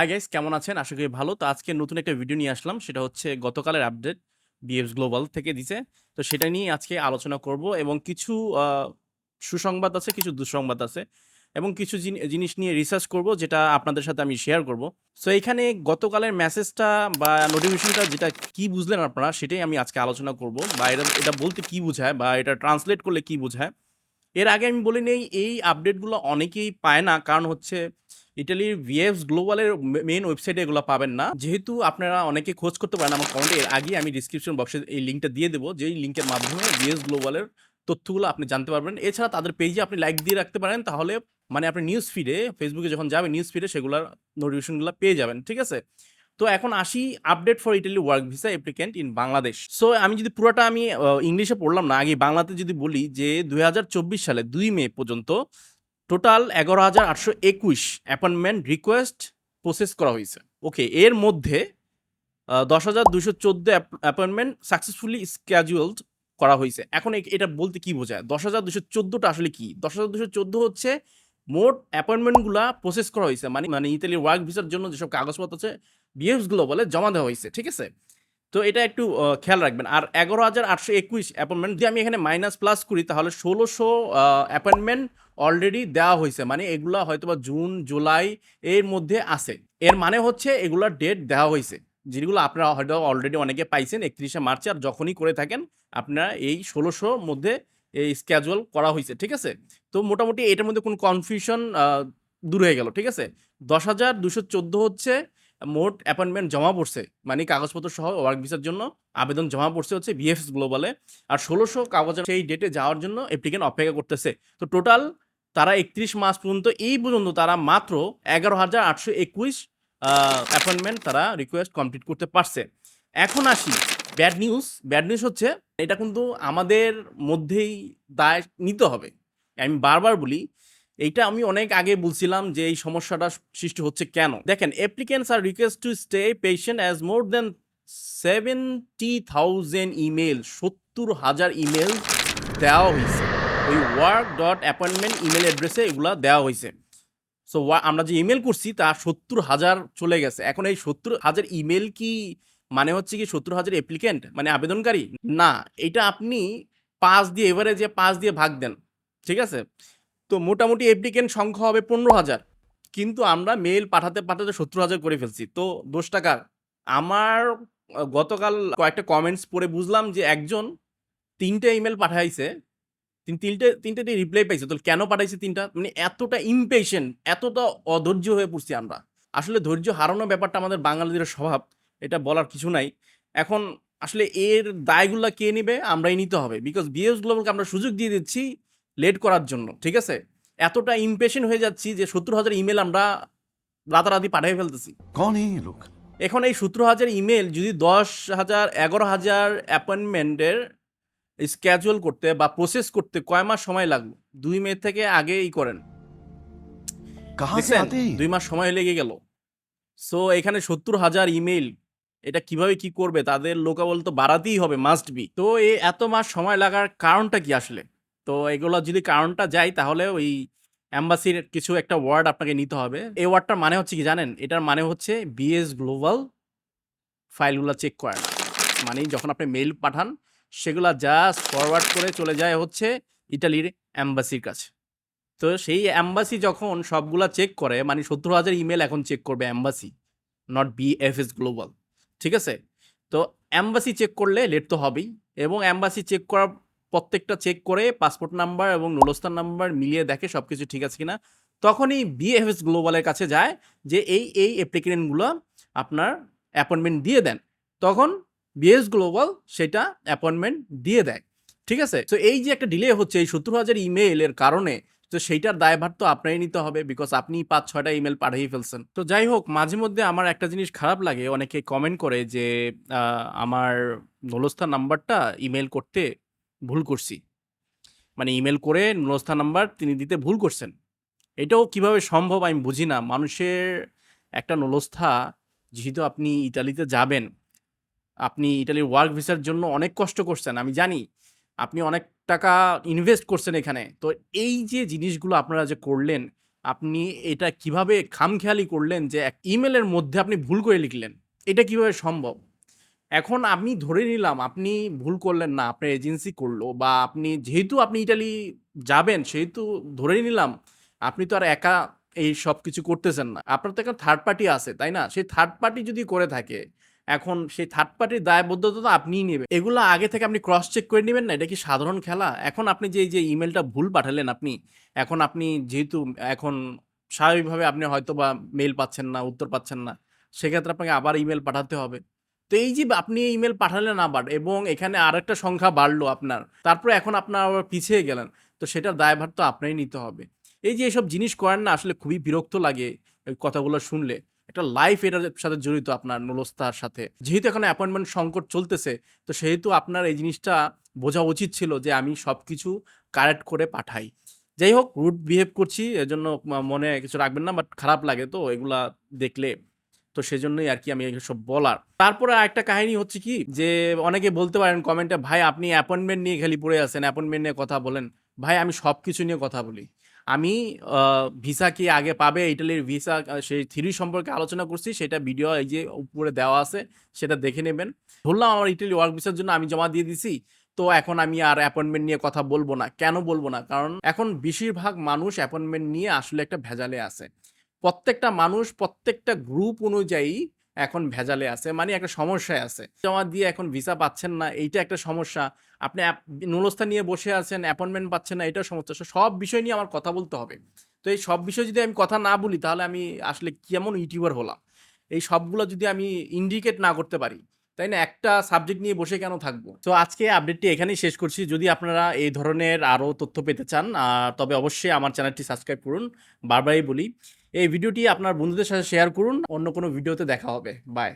Hi guys কেমন আছেন? আশা করি ভালো। তো আজকে নতুন একটা ভিডিও নিয়ে আসলাম। সেটা হচ্ছে গতকালের আপডেট বিএফএস গ্লোবাল থেকে দিছে। তো সেটা নিয়ে আজকে আলোচনা করব এবং কিছু সুসংবাদ আছে, কিছু দুঃসংবাদ আছে এবং কিছু জিনি জিনিস নিয়ে রিসার্চ করব যেটা আপনাদের সাথে আমি শেয়ার করব। সো এখানে গতকালের মেসেজটা বা নোটিফিকেশনটা যেটা কি বুঝলেন আপনারা সেটাই আমি আজকে আলোচনা করব বা এটা এটা বলতে কি বোঝায় বা এটা ট্রান্সলেট করলে কি বোঝায়। এর আগে আমি বলে নেই, এই আপডেটগুলো অনেকেই পায় না। কারণ হচ্ছে ইটালির ভিএফস গ্লোবালের মেন ওয়েবসাইটে এগুলো পাবেন না। যেহেতু আপনারা অনেকে খোঁজ করতে পারেন আমার কমেন্টে এর আগেই আমি ডিসক্রিপশন বক্সে এই লিঙ্কটা দিয়ে দেবো যেই লিঙ্কের মাধ্যমে ভিএফস গ্লোবালের তথ্যগুলো আপনি জানতে পারবেন। এছাড়া তাদের পেজে আপনি লাইক দিয়ে রাখতে পারেন। তাহলে মানে আপনি নিউজ ফিডে ফেসবুকে যখন যাবেন নিউজ ফিডে সেগুলোর নোটিফিকেশনগুলা পেয়ে যাবেন। ঠিক আছে? তো এখন আসি update for Italy work visa applicant in Bangladesh. So আমি যদি পুরোটা আমি ইংলিশে পড়লাম না। আগে বাংলাতে যদি বলি যে ২০২৪ সালে দুই মে পর্যন্ত টোটাল ১১,৮২১ অ্যাপয়েন্টমেন্ট রিকোয়েস্ট প্রসেস করা হয়েছে ওকে এর মধ্যে আ ১০,২১৪ অ্যাপ অ্যাপয়েন্টমেন্ট সাকসেসফুলি scheduled করা হয়েছে এখন এটা বলতে কি বোঝায়? ১০,২১৪ টা আসলে কি? ১০,২১৪ হচ্ছে মোট অ্যাপয়েন্টমেন্টগুলা প্রসেস করা হয়েছে মানে মানে ইতালির ওয়ার্ক ভিসার জন্য যেসব কাগজপত্র আছে বিএফএস গ্লোবালে জমা দেওয়া হয়েছে ঠিক আছে? তো এটা একটু খেয়াল রাখবেন। আর ১১,৮২১ অ্যাপয়েন্টমেন্ট যদি আমি এখানে মাইনাস প্লাস করি তাহলে ষোলোশো অ্যাপয়েন্টমেন্ট অলরেডি দেওয়া হয়েছে মানে এগুলা হয়তোবা জুন, জুলাই এর মধ্যে আছে। এর মানে হচ্ছে এগুলার ডেট দেওয়া হয়েছে যেগুলো আপনারা হয়তো অলরেডি অনেকে পাইছেন ৩১শে মার্চে আর যখনই করে থাকেন আপনারা এই ১৬০০ মধ্যে এই স্ক্যাজুয়াল করা হয়েছে ঠিক আছে? তো মোটামুটি এটার মধ্যে কোনো কনফিউশন দূর হয়ে গেল। ঠিক আছে? ১০,২১৪ হচ্ছে মোট অ্যাপয়েন্টমেন্ট জমা পড়ছে। মানে কাগজপত্র সহ ওয়ার্ক ভিসার জন্য আবেদন জমা পড়ছে হচ্ছে বিএফএস গ্লোবালে। আর ষোলোশো কাগজের সেই ডেটে যাওয়ার জন্য অ্যাপ্লিক্যান্ট অপেক্ষা করতেছে। তো টোটাল তারা একত্রিশ মাস পর্যন্ত, এই পর্যন্ত তারা মাত্র এগারো হাজার আটশো একুশ অ্যাপয়েন্টমেন্ট তারা রিকোয়েস্ট কমপ্লিট করতে পারছে। এখন আসি ব্যাড নিউজ। ব্যাড নিউজ হচ্ছে এটা কিন্তু আমাদের মধ্যেই দায় নিতে হবে। আমি বারবার বলি এইটা আমি অনেক আগে বলছিলাম যে এই সমস্যাটা সৃষ্টি হচ্ছে কেন? দেখেন applicants R request to stay patient as more than seventy thousand email সত্তর হাজার ইমেল দেওয়া হয়েছে ওই ওয়ার্ক ডট অ্যাপয়েন্টমেন্ট ইমেল অ্যাড্রেসে এগুলা দেওয়া হয়েছে সো আমরা যে ইমেল করছি তা ৭০,০০০ চলে গেছে। এখন এই সত্তর হাজার ইমেল কি মানে হচ্ছে কি সত্তর হাজার অ্যাপ্লিকেন্ট মানে আবেদনকারী? না, এটা আপনি পাঁচ দিয়ে এভারেজে পাঁচ দিয়ে ভাগ দেন। ঠিক আছে? তো মোটামুটি অ্যাপ্লিক্যান্ট সংখ্যা হবে ১৫,০০০। কিন্তু আমরা মেল পাঠাতে, পাঠাতে ৭০,০০০ করে ফেলছি। তো দোষটা কার? আমার গতকাল কয়েকটা কমেন্টস পড়ে বুঝলাম যে একজন ৩ ইমেল পাঠাইছে। তিন ৩ টে ৩ রিপ্লাই পাইছে। তো কেন পাঠাইছে তিনটা মানে এতটা impatient এতটা অধৈর্য হয়ে পড়ছি আমরা। আসলে ধৈর্য হারানোর ব্যাপারটা আমাদের বাঙালিদের স্বভাব। এটা বলার কিছু নাই। এখন আসলে এর দায়গুলা কে নেবে আমরাই নিতে হবে। বিকজ বিএফএস গ্লোবালকে আমরা সুযোগ দিয়ে দিচ্ছি লেট করার জন্য ঠিক আছে? এতটা ইমপ্রেশন হয়ে যাচ্ছি যে সত্তর হাজার ইমেল আমরা রাতারাতি পাঠিয়ে ফেলতেছি। লোক? এখন এই সত্তর হাজার ইমেল যদি দশ হাজার এগারো হাজার অ্যাপয়েন্টমেন্টের স্ক্যাজুয়াল করতে বা প্রসেস করতে কয় মাস সময় লাগবে? দুই মে থেকে আগেই করেন। দুই মাস সময় লেগে গেল। সো এখানে সত্তর হাজার ইমেল এটা কীভাবে কি করবে? তাদের লোকাবল তো বাড়াতেই হবে মাস্ট বি তো এই এত মাস সময় লাগার কারণটা কি আসলে? তো এগুলো যদি কারণটা যায়, তাহলে ওই এম্বাসির কিছু একটা ওয়ার্ড আপনাকে নিতে হবে। এই ওয়ার্ডটার মানে হচ্ছে কি জানেন? এটার মানে হচ্ছে বিএস গ্লোবাল ফাইলগুলো চেক করে না। মানে যখন আপনি মেইল পাঠান, সেগুলা জাস্ট ফরওয়ার্ড করে চলে যায় হচ্ছে ইটালির অ্যাম্বাসির কাছে। তো সেই অ্যাম্বাসি যখন সবগুলা চেক করে মানে সত্তর হাজার ইমেল এখন চেক করবে অ্যাম্বাসি নট বিএফএস গ্লোবাল। ঠিক আছে? তো অ্যাম্বাসি চেক করলে লেট তো হবেই এবং এম্বাসি চেক করার প্রত্যেকটা চেক করে পাসপোর্ট নাম্বার এবং নুলস্থান নাম্বার মিলিয়ে দেখে সব কিছু ঠিক আছে কিনা। তখনই বিএফএস গ্লোবালের কাছে যায় যে এই, এই অ্যাপ্লিক্যান্টগুলো আপনার অ্যাপয়েন্টমেন্ট দিয়ে দেন। তখন বিএস গ্লোবাল সেটা অ্যাপয়েন্টমেন্ট দিয়ে দেয়। ঠিক আছে? তো এই যে একটা ডিলে হচ্ছে এই ৭০,০০০ ইমেইলের কারণে তো সেইটার দায়ভার তো আপনারই নিতে হবে বিকজ আপনি ৫-৬ ইমেল পাঠিয়ে ফেলছেন। তো যাই হোক মাঝে মধ্যে আমার একটা জিনিস খারাপ লাগে অনেকে কমেন্ট করে যে আমার নুলস্থান নাম্বারটা ইমেল করতে ভুল করছি। মানে ইমেল করে নুলস্থান নাম্বার তিনি দিতে ভুল করছেন। এটাও কীভাবে সম্ভব আমি বুঝি না। মানুষের একটা নুলস্থা যেহেতু আপনি ইতালিতে যাবেন, আপনি ইটালির ওয়ার্ক ভিসার জন্য অনেক কষ্ট করছেন আমি জানি। আপনি অনেক টাকা ইনভেস্ট করছেন এখানে। তো এই যে জিনিসগুলো আপনারা যে করলেন আপনি এটা কীভাবে খামখেয়ালি করলেন যে এক ইমেলের মধ্যে আপনি ভুল করে লিখলেন এটা কীভাবে সম্ভব এখন আমি ধরে নিলাম, আপনি ভুল করলেন না, আপনার এজেন্সি করল বা আপনি যেহেতু আপনি ইটালি যাবেন, সেহেতু ধরে নিলাম, আপনি তো আর একা এই সব কিছু করতেছেন না। আপনার তো একটা থার্ড পার্টি আছে, তাই না? সেই থার্ড পার্টি যদি করে থাকে, এখন সেই থার্ড পার্টির দায়বদ্ধতা তো আপনিই নেবেন। এগুলো আগে থেকে আপনি ক্রস চেক করে নেবেন না, এটা কি সাধারণ খেলা? এখন আপনি যে যে ইমেলটা ভুল পাঠালেন আপনি, এখন আপনি যেহেতু, এখন স্বাভাবিকভাবে আপনি হয়তো বা মেল পাচ্ছেন না, উত্তর পাচ্ছেন না, সেক্ষেত্রে আপনাকে আবার ইমেল পাঠাতে হবে। তো এই যে আপনি ইমেল পাঠালেন আবার এবং এখানে আরেকটা সংখ্যা বাড়লো আপনার, তারপরে এখন আপনার আবার পিছিয়ে গেলেন, তো সেটার দায়ভার তো আপনারই নিতে হবে। এই যে এসব জিনিস করেন না, আসলে খুবই বিরক্ত লাগে কথাগুলো শুনলে। একটা লাইফ এটার সাথে জড়িত আপনার নুলস্তার সাথে। যেহেতু এখন অ্যাপয়েন্টমেন্ট সংকট চলতেছে, তো সেহেতু আপনার এই জিনিসটা বোঝা উচিত ছিল যে আমি সব কিছু কারেক্ট করে পাঠাই। যাই হোক রুট বিহেভ করছি, এজন্য মনে কিছু রাখবেন না বাট খারাপ লাগে তো, এগুলা দেখলে তো সেজন্যই আর কি আমি সব বলার। তারপরে একটা কাহিনী হচ্ছে কি যে অনেকে বলতে পারেন কমেন্টে ভাই, আপনি অ্যাপয়েন্টমেন্ট নিয়ে খালি পড়ে আছেন অ্যাপয়েন্টমেন্ট নিয়ে কথা বলেন। ভাই, আমি সব কিছু নিয়ে কথা বলি। আমি ভিসা কি আগে পাবে? ইটালির ভিসা সেই থিরি সম্পর্কে আলোচনা করছি, সেটা ভিডিও এই যে উপরে দেওয়া আছে, সেটা দেখে নেবেন। ধরলাম আমার ইটালি ওয়ার্ক ভিসার জন্য আমি জমা দিয়ে দিছি, তো এখন আমি আর অ্যাপয়েন্টমেন্ট নিয়ে কথা বলব না। কেন বলব না? কারণ এখন বেশিরভাগ মানুষ অ্যাপয়েন্টমেন্ট নিয়ে আসলে একটা ভেজালে আছে। প্রত্যেকটা মানুষ প্রত্যেকটা গ্রুপ অনুযায়ী এখন ভেজালে আছে মানে একটা সমস্যায় আছে। জমা দিয়ে এখন ভিসা পাচ্ছেন না, এইটা একটা সমস্যা। আপনি অ্যাপ- নুলস্থা নিয়ে বসে আছেন অ্যাপয়েন্টমেন্ট পাচ্ছেন না, এটাও সমস্যা। সব বিষয় নিয়ে আমার কথা বলতে হবে। তো এই সব বিষয় যদি আমি কথা না বলি, তাহলে আমি আসলে কেমন ইউটিউবার হলাম? এই সবগুলো যদি আমি ইন্ডিকেট না করতে পারি তাই না? একটা সাবজেক্ট নিয়ে বসে কেন থাকব? তো আজকে আপডেটটি এখানেই শেষ করছি। যদি আপনারা এই ধরনের আরও তথ্য পেতে চান তবে অবশ্যই আমার চ্যানেলটি সাবস্ক্রাইব করুন। বারবারই বলি, এই ভিডিওটি আপনার বন্ধুদের সাথে শেয়ার করুন। অন্য কোনো ভিডিওতে দেখা হবে। বাই